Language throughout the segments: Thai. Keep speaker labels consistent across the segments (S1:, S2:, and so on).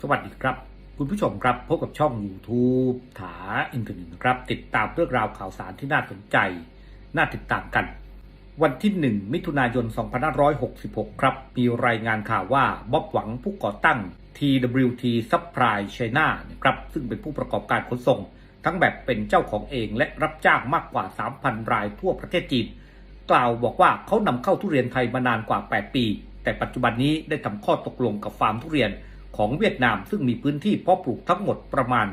S1: สวัสดีครับ คุณผู้ชมครับพบกับช่อง YouTube ถาอินเทอร์เน็ตครับ ติดตามเรื่องราวข่าวสารที่น่าสนใจ น่าติดตามกัน วันที่ 1 มิถุนายน 2566 ครับ มีรายงานข่าวว่าบ๊อบหวังผู้ก่อตั้ง TWT Supply China นะครับซึ่งเป็นผู้ประกอบการขนส่ง ทั้งแบบเป็นเจ้าของเองและรับจ้างมากกว่า 3,000 รายทั่วประเทศจีน กล่าวบอกว่าเขานำเข้าทุเรียนไทยมานานกว่า 8 ปี แต่ปัจจุบันนี้ได้ทำข้อตกลงกับฟาร์มทุเรียน ของเวียดนามซึ่งมีพื้นที่เพาะปลูกทั้งหมดประมาณ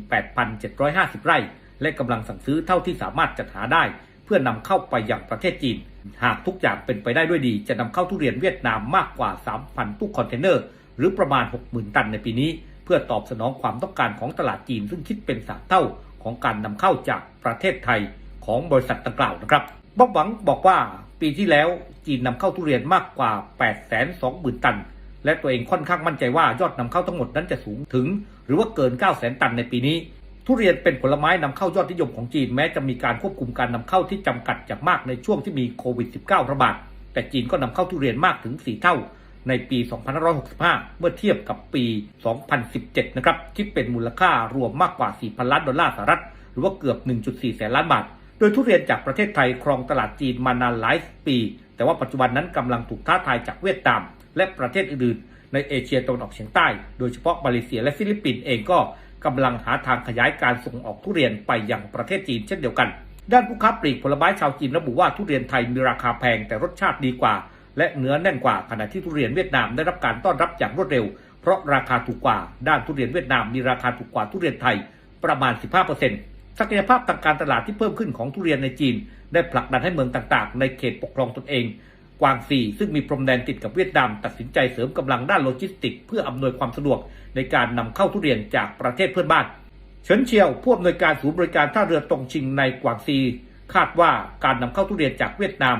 S1: 18,750 ไร่ และกำลังสั่งซื้อเท่าที่สามารถจัดหาได้ เพื่อนำเข้าไปยังประเทศจีน หากทุกอย่างเป็นไปได้ด้วยดี จะนำเข้าทุเรียนเวียดนามมากกว่า 3,000 ตู้คอนเทนเนอร์ หรือประมาณ 60,000 ตันในปีนี้ เพื่อตอบสนองความต้องการของตลาดจีน ซึ่งคิดเป็นสามเท่าของการนำเข้าจากประเทศไทยของบริษัทดังกล่าวนะครับบ๊อบหวังบอกว่าปีที่แล้วจีนนำเข้าทุเรียนมากกว่า 820,000 ตัน และตัวเองค่อนข้างมั่นใจว่ายอดนำเข้าทั้งหมดนั้นจะสูงถึง หรือว่าเกิน 9 0 0 0 0ตันในปีนี้ ทุเรียนเป็นผลไม้นำเข้ายอดนิยมของจีนแม้จะมีการควบคุมการนำเข้าที่จำกัดอย่างมากในช่วงที่มีโควิด -19 ระบาด แต่จีนก็นำเข้าทุเรียนมากถึง 4 เท่า ในปี 2565 เมื่อเทียบกับปี 2017 นะครับคิดเป็นมูลค่ารวมมากกว่า 4,000 ล้านดอลลาร์สหรัฐ หรือว่าเกือบ 1.4 แสนล้านบาท โดยทุเรียนจากประเทศไทยครองตลาดจีนมานานหลายปี แต่ว่าปัจจุบันนั้นกำลังถูกท้าทายจากเวียดนาม และประเทศอื่นๆ ในเอเชียตะวันออกเฉียงใต้ โดยเฉพาะมาเลเซียและฟิลิปปินส์เองก็กำลังหาทางขยายการส่งออกทุเรียนไปยังประเทศจีนเช่นเดียวกัน ด้านผู้ค้าปลีกผลไม้ชาวจีนระบุว่าทุเรียนไทยมีราคาแพงแต่รสชาติดีกว่า และเนื้อแน่นกว่าขณะที่ทุเรียนเวียดนามได้รับการต้อนรับอย่างรวดเร็ว เพราะราคาถูกกว่า ด้านทุเรียนเวียดนามมีราคาถูกกว่าทุเรียนไทยประมาณ 15%ศักยภาพทางการตลาดที่เพิ่มขึ้นของทุเรียนในจีน ได้ผลักดันให้เมืองต่างๆ ในเขตปกครองตนเอง กวางซีซึ่งมีพรมแดนติดกับเวียดนาม ตัดสินใจเสริมกำลังด้านโลจิสติก เพื่ออำนวยความสะดวกในการนำเข้าทุเรียนจากประเทศเพื่อนบ้าน เฉินเชียวผู้อำนวยการศูนย์บริการท่าเรือตงชิงในกวางซี คาดว่าการนำเข้าทุเรียนจากเวียดนาม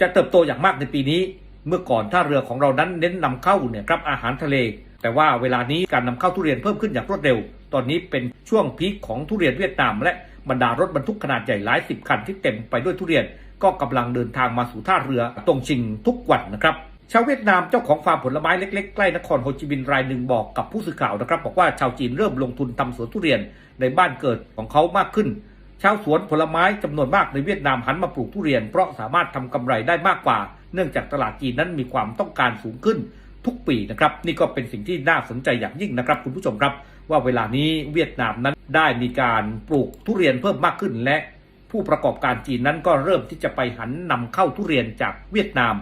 S1: จะเติบโตอย่างมากในปีนี้ เมื่อก่อนท่าเรือของเรานั้นเน้นนำเข้าเนี่ยครับอาหารทะเล แต่ว่าเวลานี้การนำเข้าทุเรียนเพิ่มขึ้นอย่างรวดเร็ว ตอนนี้เป็นช่วงพีคของทุเรียนเวียดนาม และบรรดารถบรรทุกขนาดใหญ่หลายสิบคันที่เต็มไปด้วยทุเรียน ก็กำลังเดินทางมาสู่ท่าเรือตงชิงทุกวันนะครับชาวเวียดนามเจ้าของฟาร์มผลไม้เล็กๆ ใกล้นครโฮจิมินห์รายหนึ่งบอกกับผู้สื่อข่าวนะครับ บอกว่าชาวจีนเริ่มลงทุนทำสวนทุเรียนในบ้านเกิดของเขามากขึ้น ชาวสวนผลไม้จำนวนมากในเวียดนามหันมาปลูกทุเรียน เพราะสามารถทำกำไรได้มากกว่า เนื่องจากตลาดจีนนั้นมีความต้องการสูงขึ้นทุกปีนะครับ นี่ก็เป็นสิ่งที่น่าสนใจอย่างยิ่งนะครับ คุณผู้ชมครับ ว่าเวลานี้เวียดนามนั้นได้มีการปลูกทุเรียนเพิ่มมากขึ้นและ ผู้ประกอบการจีนนั้นก็เริ่มที่จะไปหันนำเข้าทุเรียนจากเวียดนาม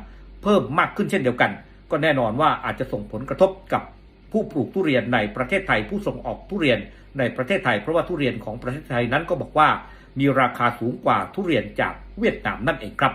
S1: เพิ่มมากขึ้นเช่นเดียวกัน ก็แน่นอนว่าอาจจะส่งผลกระทบกับผู้ปลูกทุเรียนในประเทศไทยผู้ส่งออกทุเรียนในประเทศไทยเพราะว่าทุเรียนของประเทศไทยนั้นก็บอกว่ามีราคาสูงกว่าทุเรียนจากเวียดนามนั่นเองครับ